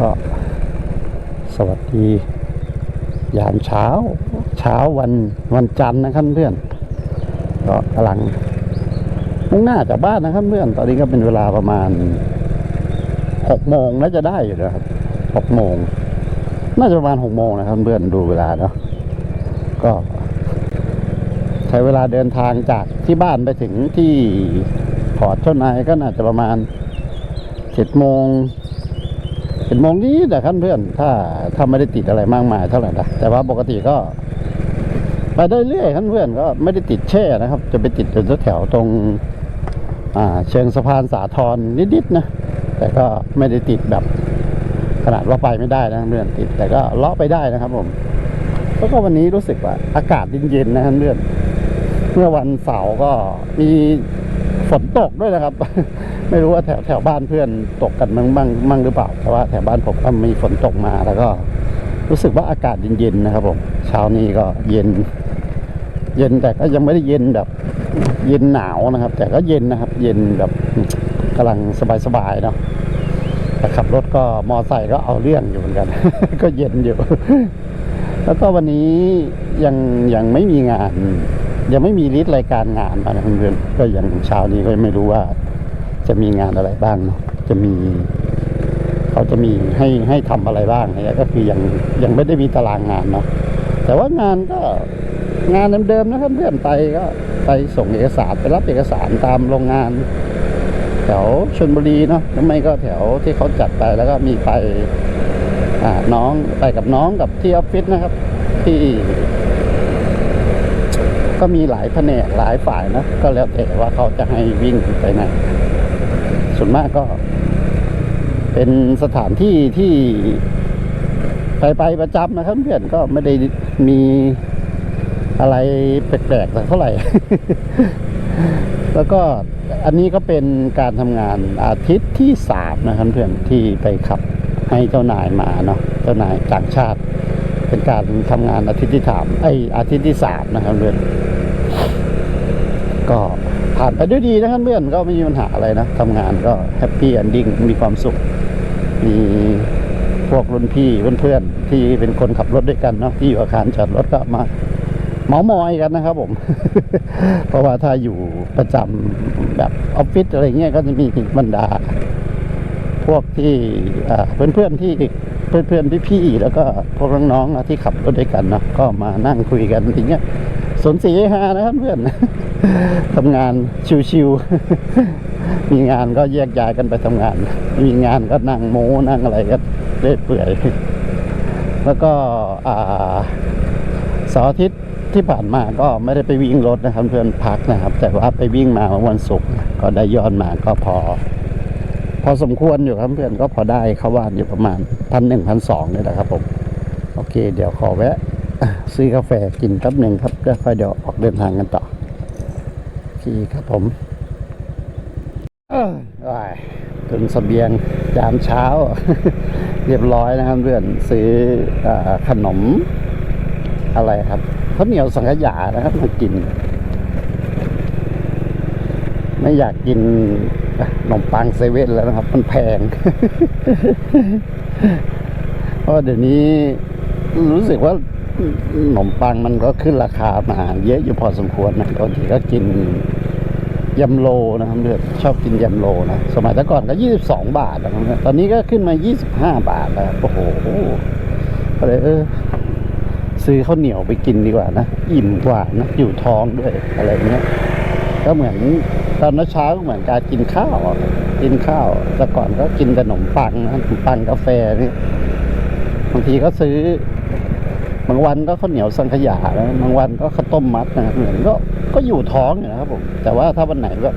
ก็สวัสดียามเช้า เช้าวันวันจันทร์นะครับเพื่อน ก็กำลังมุ่งหน้าจากบ้านนะครับเพื่อน ตอนนี้ก็เป็นเวลาประมาณหกโมงน่าจะได้อยู่นะครับหกโมงน่าจะประมาณหกโมงนะครับเพื่อนดูเวลาเนาะก็ ใช้เวลาเดินทางจากที่บ้านไปถึงที่พอร์ตเจ้านายก็น่าจะประมาณเจ็ดโมง เจ็ดโมงนี้แต่ขั้นเพื่อน ถ้าถ้าไม่ได้ติดอะไรมากมายเท่าไหร่นะแต่ว่าปกติก็ไปได้เรื่อยขั้นเพื่อนก็ไม่ได้ติดแช่นะครับ จะไปติดอยู่แถวตรงอ่าเชิงสะพานสาทรนิดๆนะแต่ก็ไม่ได้ติดแบบขนาดว่าไปไม่ได้นะเพื่อนติด แต่ก็เลาะไปได้นะครับ ผมแล้วก็วันนี้รู้สึกว่าอากาศเย็นๆนะครับเพื่อนเมื่อวันเสาร์ก็มีฝนตกด้วยนะครับ ไม่รู้ว่าแถวแถวบ้านเพื่อนตกกันมั่งบ้างมั่งหรือเปล่าแต่ว่าแถวบ้านผมก็มีฝนตกมาแล้วก็รู้สึกว่าอากาศเย็นๆนะครับผมเช้านี้ก็เย็น เย็นแต่ก็ยังไม่ได้เย็นแบบ เย็นหนาวนะครับ แต่ก็เย็นนะครับ เย็นแบบกำลังสบายๆเนาะแต่ขับรถก็มอไซค์ก็เอาเรื่องอยู่เหมือนกัน ก็เย็นอยู่ แล้วก็วันนี้ยังยังไม่มีงาน ยังไม่มีลิสต์รายการงานมานะเพื่อนก็ยังเช้านี้ก็ไม่รู้ว่า จะมีงานอะไรบ้างเนาะจะมีเขาจะมีให้ให้ทำอะไรบ้างเนี่ยก็คือยังยังไม่ได้มีตารางงานเนาะแต่ว่างานก็งานเดิมๆนะครับเพื่อนไปก็ไปส่งเอกสารไปรับเอกสารตามโรงงาน แถวชลบุรีเนาะหรือไม่ก็แถวที่เขาจัดไปแล้วก็มีไปอ่าน้องไปกับน้องกับที่ออฟฟิศนะครับ ที่ ก็มีหลายแผนกหลายฝ่ายนะก็แล้วแต่ว่าเขาจะให้วิ่งไปไหน ส่วนมากก็ เป็นสถานที่ที่ไปไปประจำนะครับเพื่อนก็ไม่ได้มีอะไรแปลกๆสักเท่าไหร่ แล้วก็อันนี้ก็เป็นการทำงานอาทิตย์ที่สามนะครับเพื่อนที่ไปขับให้เจ้านายมาเนาะเจ้านายต่างชาติ เป็นการทำงานอาทิตย์ที่สามไออาทิตย์ที่สามนะครับเพื่อนก็ ผ่านไปด้วยดีนะครับเพื่อนก็ไม่มีปัญหาอะไรนะทำงานก็แฮปปี้ e อนดิ้งมีความสุข มีพวกรุ่นพี่เพื่อนๆที่เป็นคนขับรถด้วยกันเนาะที่อยู่อาคารจอดรถก็มาเมามอยกันนะครับผม เพราะว่าถ้าอยู่ประจำแบบออฟฟิศอะไรเงี้ยก็จะมีบรรดา พวกที่อ่าเพื่อนๆที่เพื่อนๆพี่ๆแล้วก็พวกน้องๆที่ขับรถด้วยกันเนาะก็มานั่งคุยกันอย่างเงี้ย สนสีฮานะครับเพื่อนทำงานชิวๆมีงานก็แยกย้ายกันไปทำงาน มีงานก็นั่งโม้นั่งอะไรก็เร่เปื่อย แล้วก็อ่าเสาร์อาทิตย์ที่ผ่านมาก็ไม่ได้ไปวิ่งรถนะครับเพื่อนพักนะครับ แต่ว่าไปวิ่งมาวันศุกร์ก็ได้ยอดมาก็พอ พอสมควรอยู่ครับเพื่อนก็พอได้เข้าบ้านอยู่ประมาณพันหนึ่งพันสองนี่แหละครับผม โอเค เดี๋ยวขอแวะ ซื้อกาแฟกินแป๊บหนึ่งครับแล้วค่อยเดี๋ยวออกเดินทางกันต่อโอเครับผมว้ายถึงสเบียงยามเช้า เรียบร้อยนะครับเพื่อนซื้ออขนมอะไรครับข้าวเหนียวสังขยานะครับมากิน ไม่อยากกินขนมปังเซเว่นแล้วนะครับ มันแพงเพราะเดี๋ยวนี้รู้สึกว่า ขนมปังมันก็ขึ้นราคามาเยอะอยู่พอสมควรนะบางทีก็กินยำโลนะครับเลือชอบกินยำโลนะสมัยแต่ก่อนก็ยี่สิบสองบาทนะครับตอนนี้ก็ขึ้นมายี่สิบห้าบาทแล้วโอ้โหก็เลยเออซื้อข้าวเหนียวไปกินดีกว่านะอิ่มกว่านะอยู่ท้องด้วยอะไรเงี้ยก็เหมือนตอนเช้าก็เหมือนการกินข้าวกินข้าวแต่ก่อนก็กินแต่ขนมปังนะขนมปังกาแฟนี่บางทีก็ซื้อ บางวันก็ข้าวเหนียวสังขยานะบางวันก็ข้าวต้มมัดนะเหมือนก็ก็อยู่ท้องอยู่นะครับผมแต่ว่าถ้าวันไหนก็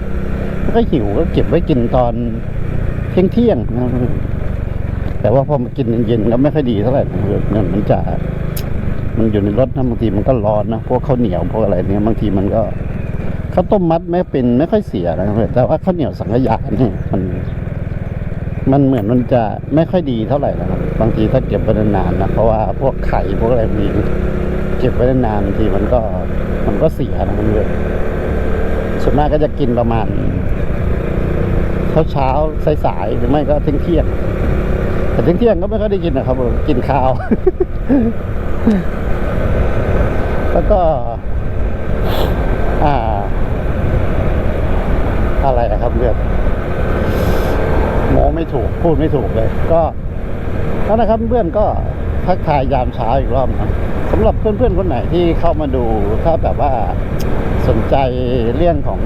ก็หิวก็เก็บไว้กินตอนเที่ยงเที่ยงนะแต่ว่าพอมากินเย็นๆก็ไม่ค่อยดีเท่าไหร่นะครับมันมันจะมันอยู่ในรถนะบางทีมันก็ร้อนนะพวกข้าวเหนียวพวกอะไรเนี่ยบางทีมันก็ข้าวต้มมัดไม่เป็นไม่ค่อยเสียนะครับแต่ว่าข้าวเหนียวสังขยาเนี่ยมัน มันเหมือนมันจะไม่ค่อยดีเท่าไหร่นะครับ บางทีถ้าเก็บไว้นานๆนะเพราะว่าพวกไข่พวกอะไรมีเก็บไว้นานบางทีมันก็มันก็เสียนะครับเพื่อนส่วนมากก็จะกินประมาณเช้าเช้าๆสายๆหรือไม่ก็เที่ยงเที่ยงแต่เที่ยงๆก็ไม่ค่อยได้กินนะครับผมกินข้าว แล้วก็ อ่า อะไรนะครับเพื่อนม องไม่ถูกพูดไม่ถูกเลย ก็นั่นนะครับเพื่อนก็ทักทายยามเช้าอีกรอบนะสำหรับเพื่อนๆคนไหนที่เข้ามาดูถ้าแบบว่าสนใจเรื่องของ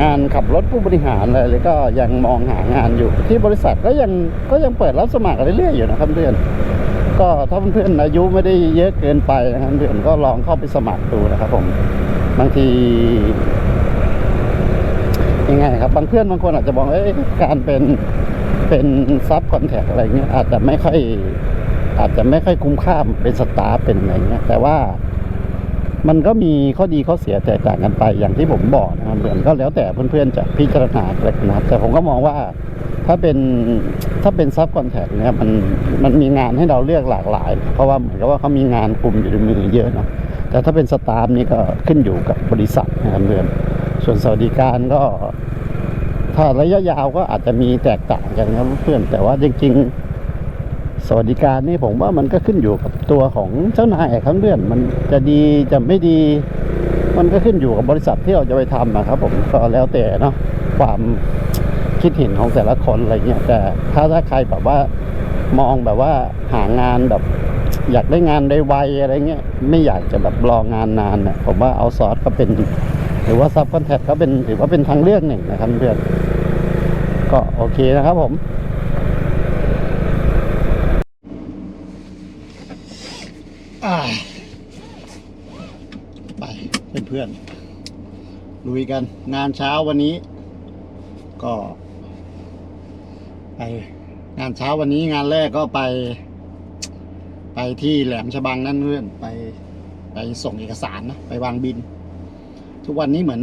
งานขับรถผู้บริหารอะไรเลยก็ยังมองหางานอยู่ที่บริษัทก็ยังก็ยังเปิดรับสมัครเรื่อยๆอยู่นะครับเพื่อนก็ถ้าเพื่อนอายุไม่ได้เยอะเกินไปนะครับเพื่อนก็ลองเข้าไปสมัครดูนะครับผมบางที ยังไงครับบางเพื่อนบางคนอาจจะบอกเอ้ยการเป็นเป็นซับคอนแทคอะไรเงี้ยอาจจะไม่ค่อยอาจจะไม่ค่อยคุ้มค่าเป็นสตาฟเป็นอะไรเงี้ยแต่ว่ามันก็มีข้อดีข้อเสียแตกต่างกันไปอย่างที่ผมบอกนะครับเพื่อนก็แล้วแต่เพื่อนๆจะพิจารณาเลยนะครับแต่ผมก็มองว่าถ้าเป็นถ้าเป็นซับคอนแทคเนี่ยมันมันมีงานให้เราเลือกหลากหลาย เพราะว่าเหมือนกับว่าเขามีงานกลุ่มอยู่ในมือเยอะเนาะแต่ถ้าเป็นสตาฟนี่ก็ขึ้นอยู่กับบริษัทนะครับเพื่อน ส่วนสวัสดิการก็ ถ้าระยะยาวก็อาจจะมีแตกต่างกันครับเพื่อนแต่ว่าจริงๆ สวัสดิการนี่ผมว่ามันก็ขึ้นอยู่กับตัวของเจ้านายครับเพื่อนมันจะดีจะไม่ดี มันก็ขึ้นอยู่กับบริษัทที่เราจะไปทำนะครับ ผมก็แล้วแต่เนาะความคิดเห็นของแต่ละคนอะไรเงี้ยแต่ถ้าถ้าใครแบบว่ามองแบบว่าหางานแบบอยากได้งานได้ไวอะไรเงี้ยไม่อยากจะแบบรองานนานเนี่ยผมว่าเอาซอสก็เป็น หรือว่าซับคอนแทคก็เป็นถือว่าเป็นทางเลือกหนึ่งนะครับเพื่อนก็โอเคนะครับผมไปเพื่อนๆลุยกันงานเช้าวันนี้ ก็ ไป งานเช้าวันนี้งานแรกก็ไป ไปที่แหลมฉบังนั่นเพื่อนไปไปส่งเอกสารนะ ไปวางบิน ทุกวันนี้เหมือน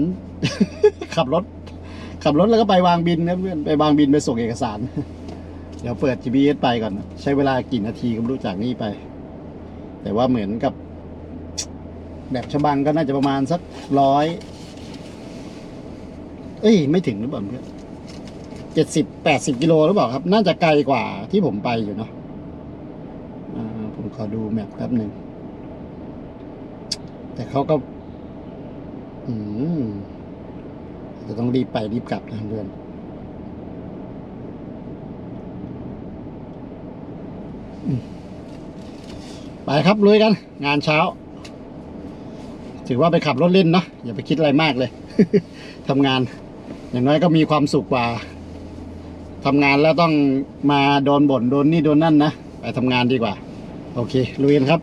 ขับรถ ขับรถแล้วก็ไปวางบินนะเพื่อนไปวางบินไปส่งเอกสาร เดี๋ยวเปิด GPS ไปก่อน ใช้เวลากี่นาทีก็ไม่รู้จากนี้ไป แต่ว่าเหมือนกับ แบบฉบังก็น่าจะประมาณสักร้อยเอ้ยไม่ถึงหรือเปล่าเพื่อนเจ็ดสิบแปดสิบกิโลหรือเปล่าครับ น่าจะไกลกว่าที่ผมไปอยู่เนาะผมขอดูแมพแป๊บหนึ่ง แต่เขาก็ จะต้องรีบไปรีบกลับนะเพื่อนไปครับลุยกัน งานเช้า ถือว่าไปขับรถเล่นเนาะอย่าไปคิดอะไรมากเลยทำงาน อย่างน้อยก็มีความสุขกว่าทำงานแล้วต้องมาโดนบ่นโดนนี่โดนนั่นนะ ไปทำงานดีกว่า โอเคลุยกันครับ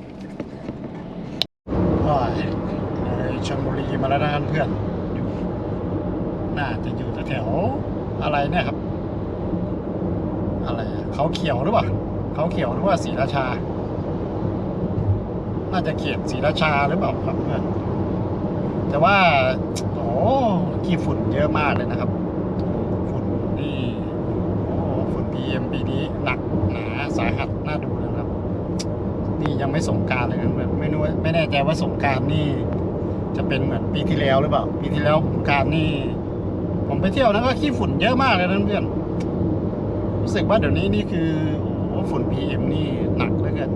ก็เลยชลบุรีมาแล้วนะครับเพื่อนอยู่น่าจะอยู่แถวๆอะไรเนี่ยครับ อะไรอะ เขียวหรือเปล่าเขาเขียวหรือว่าศรีราชา น่าจะเขตศรีราชาหรือเปล่าครับเพื่อนแต่ว่าโอ้ขี้ฝุ่นเยอะมากเลยนะครับ ฝุ่นนี่โอ้ฝุ่น PM ปีนี้หนักหนาสาหัสน่าดูเลยนะครับ นี่ยังไม่สงการเลยนะแบบไม่รู้ไม่แน่ใจว่าสงการนี่ จะเป็นเหมือนปีที่แล้วหรือเปล่า ปีที่แล้วสงการนี่ ผมไปเที่ยวนะก็ขี้ฝุ่นเยอะมากเลยนะเพื่อน รู้สึกว่าเดี๋ยวนี้นี่คือโอ้ฝุ่น PM นี่หนักเหลือเกิน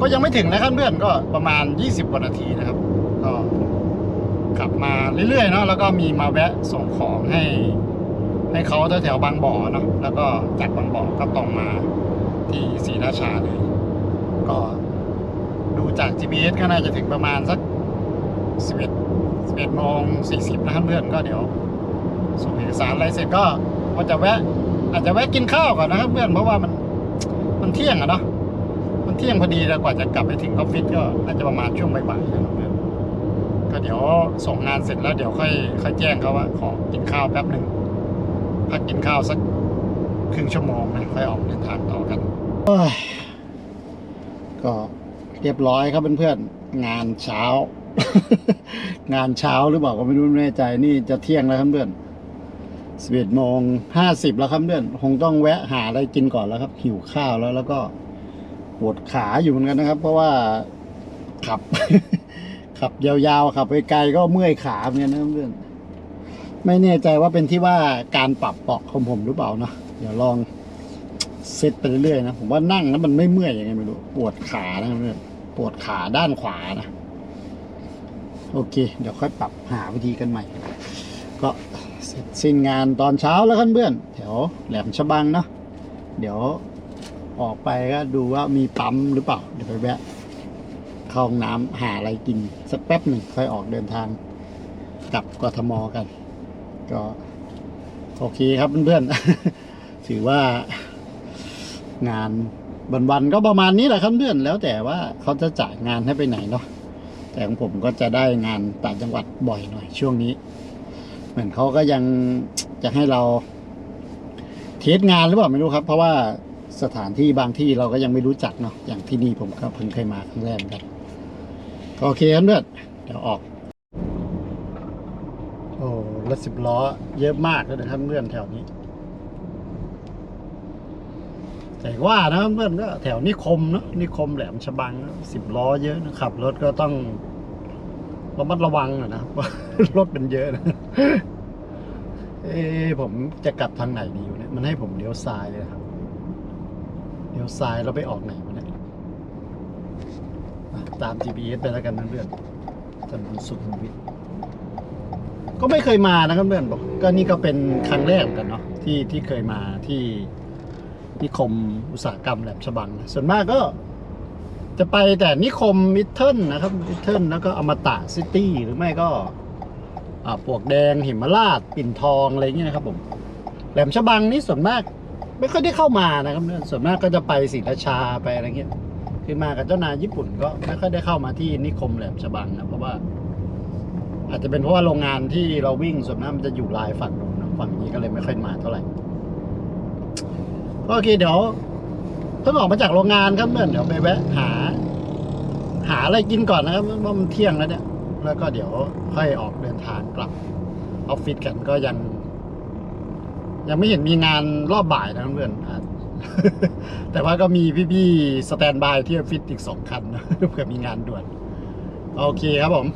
ก็ยังไม่ถึงนะครับเพื่อนก็ประมาณ 20กว่านาทีนะครับ ก็ขับมาเรื่อยๆเนาะแล้วก็มีมาแวะส่งของให้ ให้เขาแถวๆบางบ่อเนาะแล้วก็จากบางบ่อก็ตรงมาที่ศรีราชาเลย ก็ดูจาก GPS ก็น่าจะถึงประมาณสัก 11 11โมง40นะครับเพื่อนก็เดี๋ยวส่งเอกสารอะไรเสร็จก็ว่าจะแวะ อาจจะแวะกินข้าวก่อนนะครับ เพื่อนเพราะว่ามันมันเที่ยงอะเนาะมันเที่ยงพอดีแล้วกว่าจะกลับไปถึงออฟฟิศก็น่าจะประมาณช่วงบ่ายๆนะครับก็เดี๋ยวส่งงานเสร็จแล้วเดี๋ยวค่อยค่อยแจ้งเขาว่าขอกินข้าวแป๊บหนึ่งพักกินข้าวสักครึ่งชั่วโมงนะค่อยออกเดินทางต่อกันก็เรียบร้อยครับเพื่อนๆงานเช้า งานเช้าหรือเปล่าก็ไม่รู้ไม่แน่ใจนี่จะเที่ยงแล้วครับเพื่อน สิบเอ็ดโมงห้าสิบแล้วครับเพื่อนคงต้องแวะหาอะไรกินก่อนแล้วครับ หิวข้าวแล้วแล้วก็ปวดขาอยู่เหมือนกันนะครับ เพราะว่าขับ ขับยาวๆขับไปไกลก็เมื่อยขาเหมือนกันนะเพื่อนไม่แน่ใจว่าเป็นที่ว่าการปรับเบาะของผมหรือเปล่านะเดี๋ยวลองเซตไปเรื่อยๆนะผมว่านั่งแล้วมันไม่เมื่อยยังไงไม่รู้ปวดขานะครับเพื่อนปวดขาด้านขวานะ โอเค เดี๋ยวค่อยปรับหาวิธีกันใหม่ ก็ สร็จสิ้นงานตอนเช้าแล้วครับเพื่อนแถวแหลมฉบังเนาะเดี๋ยวออกไปก็ดูว่ามีปั๊มหรือเปล่า เดี๋ยวไปแวะเข้าห้องน้ำหาอะไรกิน สักแป๊บหนึ่งค่อยออกเดินทางกลับกทมกัน ก็โอเคครับเพื่อนๆ ถือว่างานวันๆก็ประมาณนี้แหละครับเพื่อนแล้วแต่ว่าเขาจะจ่ายงานให้ไปไหนเนาะแต่ของผมก็จะได้งานต่างจังหวัดบ่อยหน่อยช่วงนี้ เหมือนเขาก็ยังจะให้เรา เทสงานหรือเปล่าไม่รู้ครับ เพราะว่าสถานที่บางที่เราก็ยังไม่รู้จักเนาะอย่างที่นี่ผมก็เพิ่งเคยมาครั้งแรกเหมือนกันก็โอเคครับเพื่อนเดี๋ยวออก โอ้รถสิบล้อ เยอะมากเลยนะครับเพื่อนแถวนี้แต่ว่านะเพื่อนก็แถวนิคมเนาะนิคมแหลมฉบังสิบล้อเยอะนะขับรถก็ต้อง ระมัดระวังหน่อยนะครับว่ารถเป็นเยอะนะเอ๊ผมจะกลับทางไหนดีวะเนี่ยมันให้ผมเลี้ยวซ้ายเลยครับเลี้ยวซ้ายแล้วไปออกไหนวะเนี่ยตาม GPS ไปแล้วกันเพื่อนถนนสุขุมวิทก็ไม่เคยมานะครับเพื่อนบอกก็นี่ก็เป็นครั้งแรกกันเนาะที่ที่เคยมาที่นิคมอุตสาหกรรมแหลมฉบังนะส่วนมากก็ จะไปแต่นิคมมิทเทิลนะครับมิทเทิลแล้วก็อมตะซิตี้หรือไม่ก็อ่าปวกแดงหิมราชปิ่นทองอะไรเงี้ยนะครับผมแหลมฉบังนี่ส่วนมาก ไม่ค่อยได้เข้ามานะครับเพื่อนส่วนมากก็จะไปศรีราชาไปอะไรเงี้ยคือมากับเจ้านายญี่ปุ่นก็ไม่ค่อยได้เข้ามาที่นิคมแหลมฉบังนะเพราะว่า อาจจะเป็นเพราะว่าโรงงานที่เราวิ่งส่วนมากมันจะอยู่ลายฝั่งนู้นฝั่งนี้ก็เลยไม่ค่อยมาเท่าไหร่โอเคเดี๋ยว เพิ่งออกมาจากโรงงานครับเพื่อนเดี๋ยวไปแวะหา หาอะไรกินก่อนนะครับเพราะมันเที่ยงแล้วเนี่ย แล้วก็เดี๋ยวค่อยออกเดินทางกลับออฟฟิศกันก็ยัง ยังไม่เห็นมีงานรอบบ่ายนะเพื่อนแต่ว่าก็มีพี่ๆสแตนบายที่ออฟฟิศอีกสองคันนะเผื่อมีงานด่วน โอเคครับผม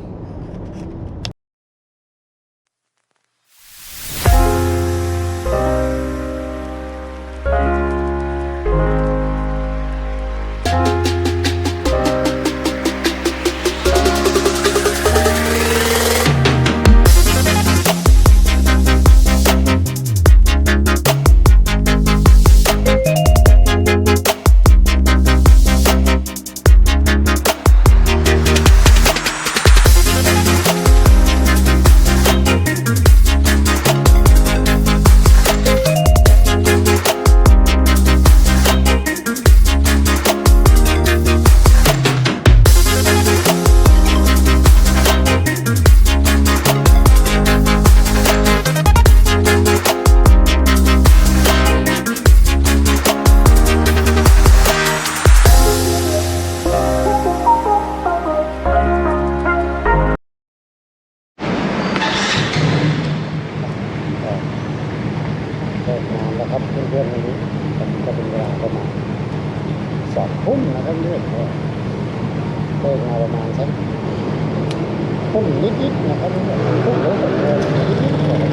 ลิกงานประมาณสักทุ่มนิดๆนะครับเพื่อนทุ่มแล้วก็นิดๆนะครับ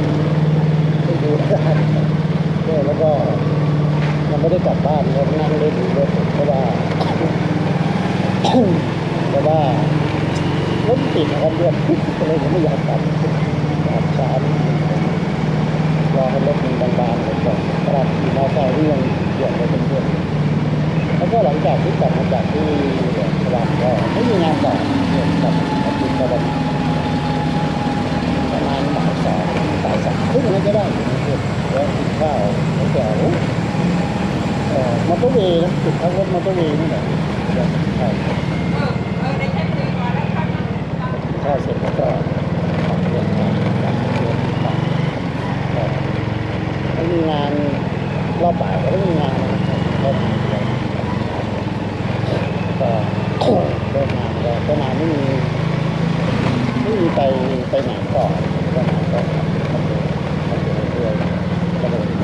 ไปดูได้ก็แล้วก็ยังไม่ได้กลับบ้านก็นั่งเล่นอยู่ด้วยเพราะว่าเพราะว่ารถติดนะครับเพื่อนก็เลยยังไม่อยากกลับกลับช้านิดนึงรอให้รถมันบางๆไปก่อนสำหรับมอเตอร์ไซค์ที่ยังเหยียบไปเป็นเพื่อนแล้วก็หลังจากที่กลับมาจากที่สระก็อเนี่ยกลับมากินก็แบบประมาณบ่ายสองบ่ายสามครึ่งอะไรก็ได้อยู่เพื่อนแล้วกินข้าวแล้วแต่โอ้เอ่อมอเตอร์ สุดพักรถมอเตอร์เวย์นี่แหละเดี๋ยวใช่ข้าเสร็จแล้วก็ออกเดินทางกลับเดินทางก็ไม่มีงานรอบบ่ายก็ไม่มีงานรอบก็ทำเดียก็เลิกงานก็ก็นานไม่มีไม่มีไปไปไหนก่อนก็นานก็ทำเรื่อยๆ